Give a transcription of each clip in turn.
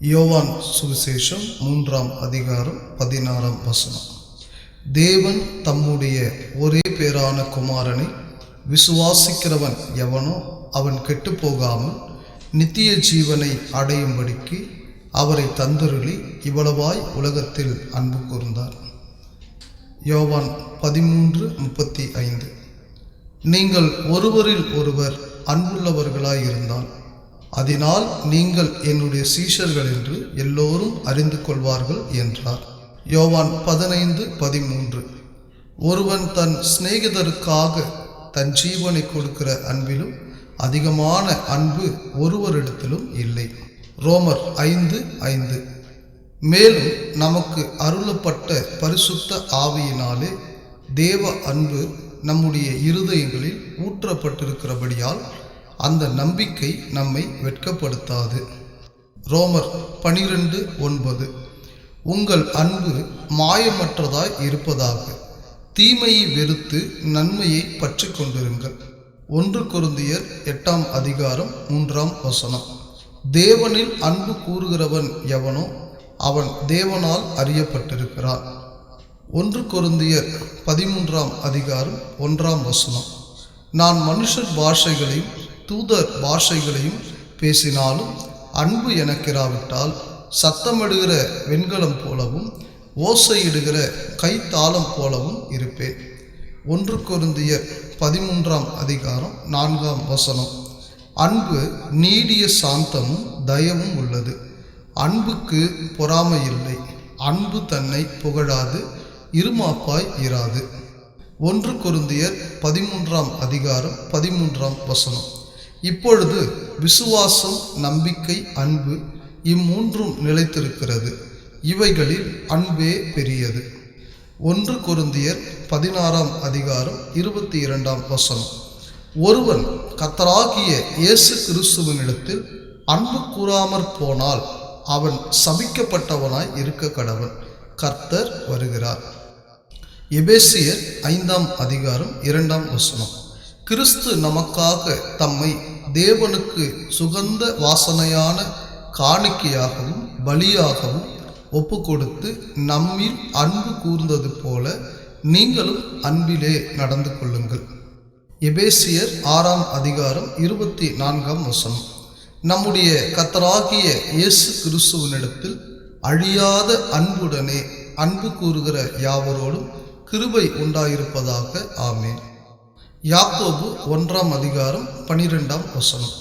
யோவான் சுவிசேஷம் மூன்றாம் அதிகாரம் பதினாறாம் வசனம். தேவன் தம்முடைய ஒரே பேரான குமாரனை விசுவாசிக்கிறவன் எவனோ அவன் கெட்டுப்போகாமல் நித்திய ஜீவனை அடையும்படிக்கு அவரை தந்தருளி இவ்வளவாய் உலகத்தில் அன்பு கூர்ந்தார். யோவான் பதிமூன்று முப்பத்தி ஐந்து. நீங்கள் ஒருவரில் ஒருவர் அன்புள்ளவர்களாய் இருந்தால் அதனால் நீங்கள் என்னுடைய சீஷர்கள் என்று எல்லோரும் அறிந்து கொள்வார்கள் என்றார். யோவான் பதினைந்து பதிமூன்று. ஒருவன் தன் சிநேகிதருக்காக தன் ஜீவனை கொடுக்கிற அன்பிலும் அதிகமான அன்பு ஒருவரிடத்திலும் இல்லை. ரோமர் ஐந்து ஐந்து. மேலும் நமக்கு அருளப்பட்ட பரிசுத்த ஆவியினாலே தேவ அன்பு நம்முடைய இருதயங்களில் ஊற்றப்பட்டிருக்கிறபடியால் அந்த நம்பிக்கை நம்மை வெட்கப்படுத்தாது. ரோமர் பனிரெண்டு ஒன்பது உங்கள் அன்பு மாயமற்றதாய் இருப்பதாக தீமையை வெறுத்து நன்மையை பற்றி கொண்டிருங்கள் ஒன்று குருந்தியர் எட்டாம் அதிகாரம் மூன்றாம் வசனம் தேவனில் அன்பு கூறுகிறவன் எவனோ அவன் தேவனால் அறியப்பட்டிருக்கிறான் ஒன்று குருந்தியர் பதிமூன்றாம் அதிகாரம் ஒன்றாம் வசனம் நான் மனுஷர் பாஷைகளையும் தூதர் பாஷைகளையும் பேசினாலும் அன்பு எனக்கிராவிட்டால் சத்தமிடுகிற வெண்கலம் போலவும் ஓசையிடுகிற கைத்தாளம் போலவும் இருப்பேன். ஒன்று குருந்திய பதிமூன்றாம் அதிகாரம் நான்காம் வசனம். அன்பு நீடிய சாந்தமும் தயவும் உள்ளது. அன்புக்கு பொறாமை இல்லை அன்பு தன்னை புகழாது இருமாப்பாய் இராது. ஒன்று குருந்தியர் பதிமூன்றாம் அதிகாரம் பதிமூன்றாம் வசனம். இப்பொழுது விசுவாசம் நம்பிக்கை அன்பு இம்மூன்றும் நிலைத்திருக்கிறது. இவைகளில் அன்பே பெரியது. ஒன்று கொருந்தியர் பதினாறாம் அதிகாரம் இருபத்தி இரண்டாம் வசனம். ஒருவன் கத்தராகிய இயேசு கிறிஸ்துவனிடத்தில் அன்பு கூறாமற் போனால் அவன் சபிக்கப்பட்டவனாய் இருக்க கடவன் கர்த்தர் வருகிறார். எபேசியர் ஐந்தாம் அதிகாரம் இரண்டாம் வசனம். கிறிஸ்து நமக்காக தம்மை தேவனுக்கு சுகந்த வாசனையான காணிக்கையாகவும் பலியாகவும் ஒப்பு கொடுத்து நம்மில் அன்பு கூர்ந்தது போல நீங்களும் அன்பிலே நடந்து கொள்ளுங்கள். எபேசியர் ஆறாம் அதிகாரம் இருபத்தி நான்காம் வசனம். நம்முடைய கத்தராகிய இயேசு கிறிஸ்துவனிடத்தில் அழியாத அன்புடனே அன்பு கூறுகிற யாவரோடும் கிருபை உண்டாயிருப்பதாக. ஆமேன். யாக்கோபு ஒன்றாம் அதிகாரம் பனிரெண்டாம் வசனம்.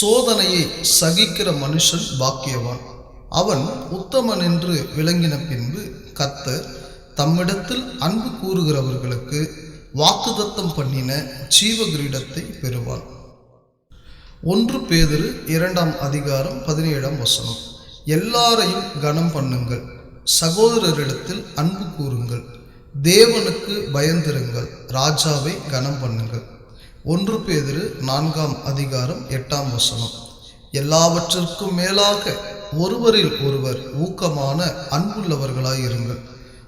சோதனையை சகிக்கிற மனுஷன் பாக்கியவான். அவன் உத்தமன் என்று விளங்கின பின்பு கத்த தம்மிடத்தில் அன்பு கூறுகிறவர்களுக்கு வாக்குதத்தம் பண்ணின ஜீவ கிரீடத்தை பெறுவான். ஒன்று பேதிரு இரண்டாம் அதிகாரம் பதினேழாம் வசனம். எல்லாரையும் கனம் பண்ணுங்கள் சகோதரரிடத்தில் அன்பு கூறுங்கள். தேவனுக்கு பயந்திருங்கள் ராஜாவை கனம் பண்ணுங்கள். ஒன்று பேதிரு நான்காம் அதிகாரம் எட்டாம் வசனம். எல்லாவற்றிற்கும் மேலாக ஒருவரில் ஒருவர் ஊக்கமான அன்புள்ளவர்களாயிருங்கள்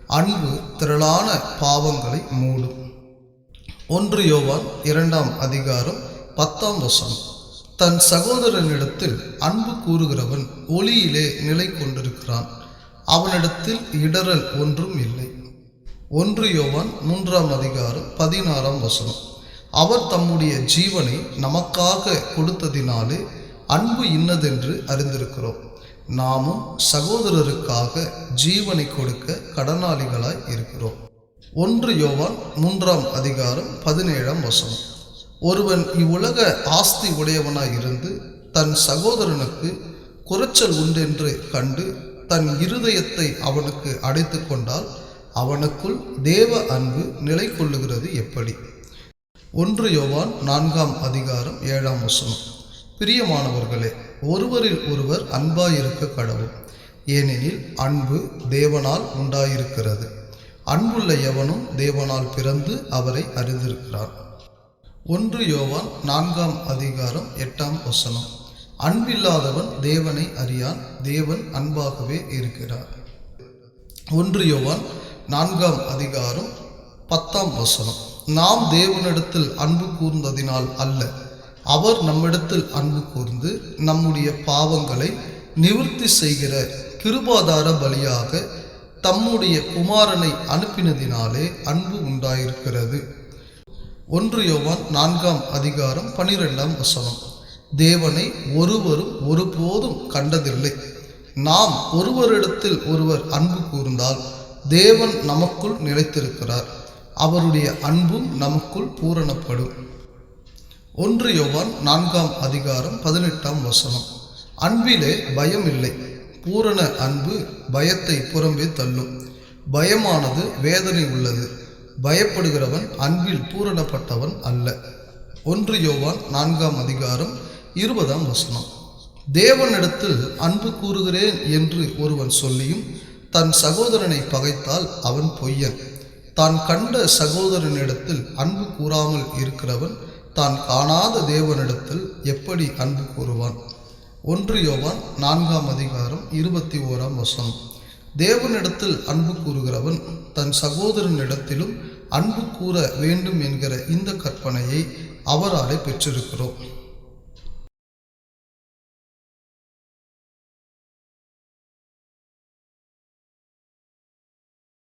அன்பு திரளான பாவங்களை மூடும். ஒன்று யோவான் இரண்டாம் அதிகாரம் பத்தாம் வசனம். தன் சகோதரனிடத்தில் அன்பு கூறுகிறவன் ஒளியிலே நிலை கொண்டிருக்கிறான் அவனிடத்தில் இடரல் ஒன்றும் இல்லை. ஒன்று யோவான் மூன்றாம் அதிகாரம் பதினாறாம் வசனம். அவர் தம்முடைய ஜீவனை நமக்காக கொடுத்ததினாலே அன்பு இன்னதென்று அறிந்திருக்கிறோம். நாமும் சகோதரருக்காக ஜீவனை கொடுக்க கடனாளிகளாய் இருக்கிறோம். ஒன்று யோவான் மூன்றாம் அதிகாரம் பதினேழாம் வசனம். ஒருவன் இவ்வுலக ஆஸ்தி உடையவனாய் இருந்து தன் சகோதரனுக்கு குறைச்சல் உண்டென்று கண்டு தன் இருதயத்தை அவனுக்கு அடைத்து கொண்டால் அவனுக்குள் தேவ அன்பு நிலை கொள்ளுகிறது எப்படி? ஒன்று யோவான் நான்காம் அதிகாரம் ஏழாம் வசனம். பிரியமானவர்களே ஒருவரில் ஒருவர் அன்பாயிருக்க கடவுள். ஏனெனில் அன்பு தேவனால் உண்டாயிருக்கிறது. அன்புள்ள எவனும் தேவனால் பிறந்து அவரை அறிந்திருக்கிறான். ஒன்று யோவான் நான்காம் அதிகாரம் எட்டாம் வசனம். அன்பில்லாதவன் தேவனை அறியான் தேவன் அன்பாகவே இருக்கிறார். ஒன்று யோவான் நான்காம் அதிகாரம் பத்தாம் வசனம். நாம் தேவனிடத்தில் அன்பு கூர்ந்ததினால் அல்ல. அவர் நம்மிடத்தில் அன்பு கூர்ந்து நம்முடைய பாவங்களை நிவர்த்தி செய்கிற கிருபாதார பலியாக தம்முடைய குமாரனை அனுப்பினதினாலே அன்பு உண்டாயிருக்கிறது. ஒன்று யோவான் நான்காம் அதிகாரம் பனிரெண்டாம் வசனம். தேவனை ஒருவரும் ஒருபோதும் கண்டதில்லை. நாம் ஒருவரிடத்தில் ஒருவர் அன்பு கூர்ந்தால் தேவன் நமக்குள் நிலைத்திருக்கிறார். அவருடைய அன்பும் நமக்குள் பூரணப்படும். ஒன்று யோவான் நான்காம் அதிகாரம் பதினெட்டாம் வசனம். அன்பிலே பயம் இல்லை பூரண அன்பு பயத்தை புறம்பே தள்ளும். பயமானது வேதனை உள்ளது. பயப்படுகிறவன் அன்பில் பூரணப்பட்டவன் அல்ல. ஒன்று யோவான் நான்காம் அதிகாரம் இருபதாம் வசனம். தேவனிடத்தில் அன்பு கூறுகிறேன் என்று ஒருவன் சொல்லியும் தன் சகோதரனை பகைத்தால் அவன் பொய்யன். தான் கண்ட சகோதரனிடத்தில் அன்பு கூறாமல் இருக்கிறவன் தான் காணாத தேவனிடத்தில் எப்படி அன்பு கூறுவான்? ஒன்று யோவான் நான்காம் அதிகாரம் இருபத்தி ஓராம் வசனம். தேவனிடத்தில் அன்பு கூறுகிறவன் தன் சகோதரனிடத்திலும் அன்பு கூற வேண்டும் என்கிற இந்த கற்பனையை அவராலே பெற்றிருக்கிறோம்.